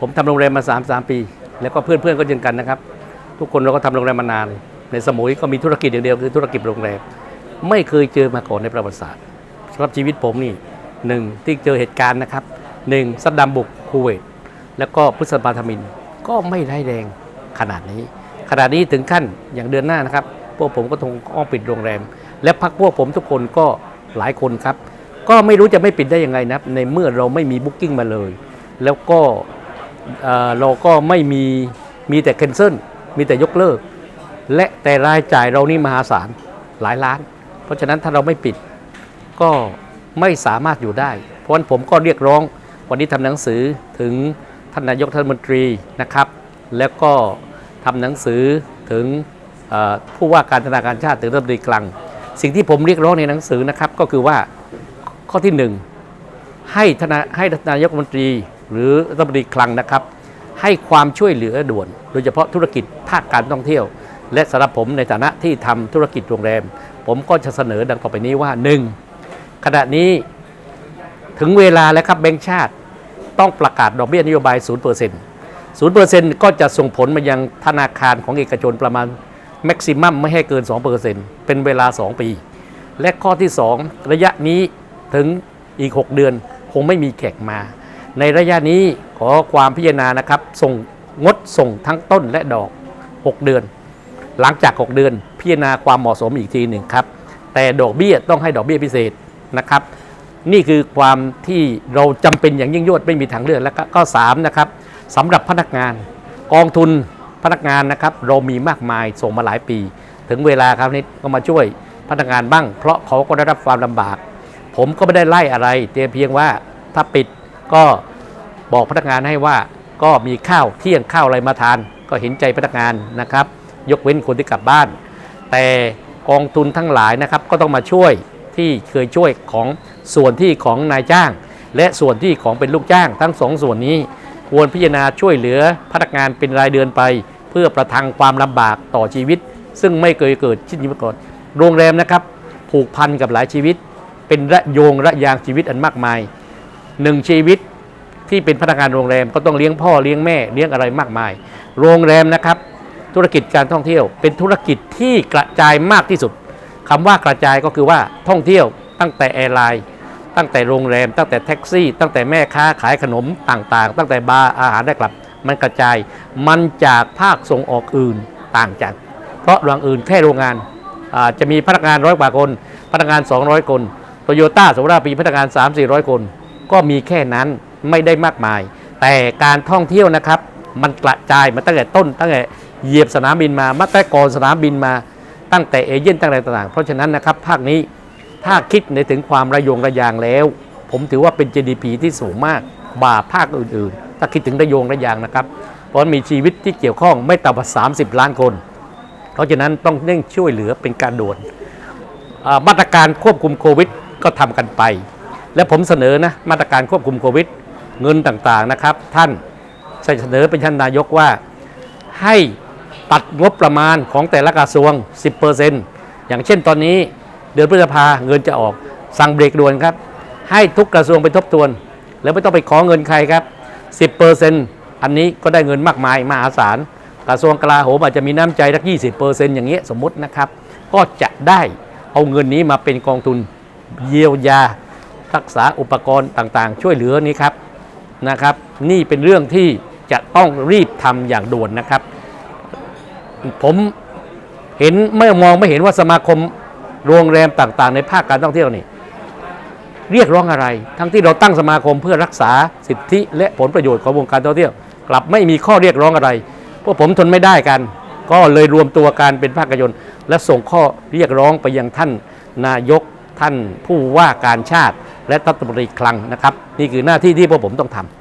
ผมทำโรงแรมมา3ามสามปี แล้วก็เพื่อนๆก็เช่นกันนะครับ ทุกคนเราก็ทำโรงแรมมานาน ในสมุยก็มีธุรกิจอย่างเดียวคือธุรกิจโรงแรม ไม่เคยเจอมาก่อนในประวัติศาสตร์สำหรับชีวิตผมนี่หนึ่งที่เจอเหตุการณ์นะครับหนึ่งซัดดัมบุกคูเวตแล้วก็พฤษภาธมินก็ไม่ร้แรงขนาดนี้ ขนาดนี้ถึงขั้นอย่างเดือนหน้านะครับ พวกผมก็คงอ้อมปิดโรงแรม และพักพวกผมทุกคนก็หลายคนครับ ก็ไม่รู้จะไม่ปิดได้ยังไงนะในเมื่อเราไม่มีบุ๊กิ้งมาเลย แล้วก็ เราก็ไม่มีมีแต่แคนเซิลมีแต่ยกเลิก และแต่รายจ่ายเรานี่มหาศาลหลายล้าน เพราะฉะนั้นถ้าเราไม่ปิดก็ไม่สามารถอยู่ได้ เพราะฉะนั้นผมก็เรียกร้องวันนี้ทำหนังสือถึงท่านนายกรัฐมนตรีนะครับ แล้วก็ทำหนังสือถึงผู้ว่าการธนาคารชาติถึงรัฐมนตรีคลังสิ่งที่ผมเรียกร้องในหนังสือนะครับก็คือว่าข้อที่หนึ่งให้ธนาให้นายกรัฐมนตรี หรือรัฐมนตรีคลังนะครับ ให้ความช่วยเหลือด่วน โดยเฉพาะธุรกิจภาคการท่องเที่ยว และสำหรับผมในฐานะที่ทำธุรกิจโรงแรม ผมก็จะเสนอดังต่อไปนี้ว่า 1. ขณะนี้ถึงเวลาแล้วครับแบงก์ชาติต้องประกาศดอกเบี้ยนโยบาย 0% 0%ก็จะส่งผลมายังธนาคารของเอกชนประมาณแม็กซิมัมไม่ให้เกิน 2%เป็นเวลา 2 ปี และข้อที่ 2 ระยะนี้ถึงอีก 6 เดือนคงไม่มีแขกมา ในระยะนี้ขอความพิจารณานะครับส่งงดส่งทั้งต้นและดอก 6 เดือน หลังจาก 6 เดือนพิจารณาความเหมาะสมอีกทีหนึ่งครับ แต่ดอกเบี้ยต้องให้ดอกเบี้ยพิเศษนะครับ นี่คือความที่เราจำเป็นอย่างยิ่งยวดไม่มีทางเลือกแล้วก็3นะครับสำหรับพนักงาน กองทุนพนักงานนะครับ เรามีมากมายส่งมาหลายปี ถึงเวลาครับนี้ก็มาช่วยพนักงานบ้าง เพราะเขาก็ได้รับความลำบาก ผมก็ไม่ได้ไล่อะไรแต่เพียงว่าถ้าปิด ก็บอกพนักงานให้ว่าก็มีข้าวเที่ยงข้าวอะไรมาทาน ก็เห็นใจพนักงานนะครับ ยกเว้นคนที่กลับบ้าน แต่กองทุนทั้งหลายนะครับก็ต้องมาช่วยที่เคยช่วยของส่วนที่ของนายจ้าง และส่วนที่ของเป็นลูกจ้าง ทั้งสองส่วนนี้ ควรพิจารณาช่วยเหลือพนักงานเป็นรายเดือนไป เพื่อประทังความลำบากต่อชีวิต ซึ่งไม่เคยเกิดขึ้นมาก่อนโรงแรมนะครับผูกพันกับหลายชีวิต เป็นระโยงระยางชีวิตอันมากมายหนึ่งชีวิต ที่เป็นพนักงานโรงแรมก็ต้องเลี้ยงพ่อเลี้ยงแม่เลี้ยงอะไรมากมาย โรงแรมนะครับ ธุรกิจการท่องเที่ยว เป็นธุรกิจที่กระจายมากที่สุดคำว่ากระจายก็คือว่าท่องเที่ยว ตั้งแต่แอร์ไลน์ตั้งแต่โรงแรม ตั้งแต่แท็กซี่ ตั้งแต่แม่ค้าขายขนมต่างๆ ตั้งแต่บาร์อาหารได้กลับ มันกระจายมันจากภาคส่งออกอื่นต่างจาก เพราะโรงอื่นแค่โรงงานจะมีพนักงานร้อยกว่าคน พนักงาน 200 คนโตโยต้าสมมติว่าปีพนักงาน 3 4 0 0 คน ก็มีแค่นั้น ไม่ได้มากมาย แต่การท่องเที่ยวนะครับ มันกระจายมาตั้งแต่ต้น ตั้งแต่เหยียบสนามบินมามาแต่ก่อนสนามบินมาตั้งแต่เอเย่นตั้งแต่ต่างๆ เพราะฉะนั้นนะครับ ภาคนี้ถ้าคิดในถึงความระยงระยางแล้ว ผมถือว่าเป็น GDP ที่สูงมากกว่าภาคอื่นๆ ถ้าคิดถึงระยงระยางนะครับ เพราะมีชีวิตที่เกี่ยวข้องไม่ต่ำกว่า 30 ล้านคน เพราะฉะนั้นต้องเร่งช่วยเหลือเป็นการด่วนมาตรการควบคุมโควิดก็ทำกันไป และผมเสนอนะมาตรการควบคุมโควิด เงินต่างๆนะครับ ท่านเสนอเป็นท่านนายกว่าให้ตัดงบประมาณของแต่ละกระทรวง 10%อย่างเช่นตอนนี้เดือนพฤษภาเงินจะออกสั่งเบรกด่วนครับ ให้ทุกกระทรวงไปทบทวน แล้วไม่ต้องไปขอเงินใครครับ 10%อันนี้ก็ได้เงินมากมายมหาศาลกระทรวงกลาโหมอาจจะมีน้ำใจสัก 20%อย่างเงี้ยสมมตินะครับ ก็จะได้เอาเงินนี้มาเป็นกองทุนเยียวยา รักษาอุปกรณ์ต่างๆ ช่วยเหลือนี้ครับ นะครับ นี่เป็นเรื่องที่จะต้องรีบทำอย่างด่วนนะครับ ผมเห็นไม่มองไม่เห็นว่าสมาคมโรงแรมต่างๆ ในภาคการท่องเที่ยวนี่เรียกร้องอะไร ทั้งที่เราตั้งสมาคมเพื่อรักษาสิทธิและผลประโยชน์ของวงการท่องเที่ยว กลับไม่มีข้อเรียกร้องอะไร พวกผมทนไม่ได้กัน ก็เลยรวมตัวกันเป็นภาคยนต์และส่งข้อเรียกร้องไปยังท่านนายกท่านผู้ว่าการชาติ และรัฐมนตรีคลังนะครับ นี่คือหน้าที่ที่พวกผมต้องทำ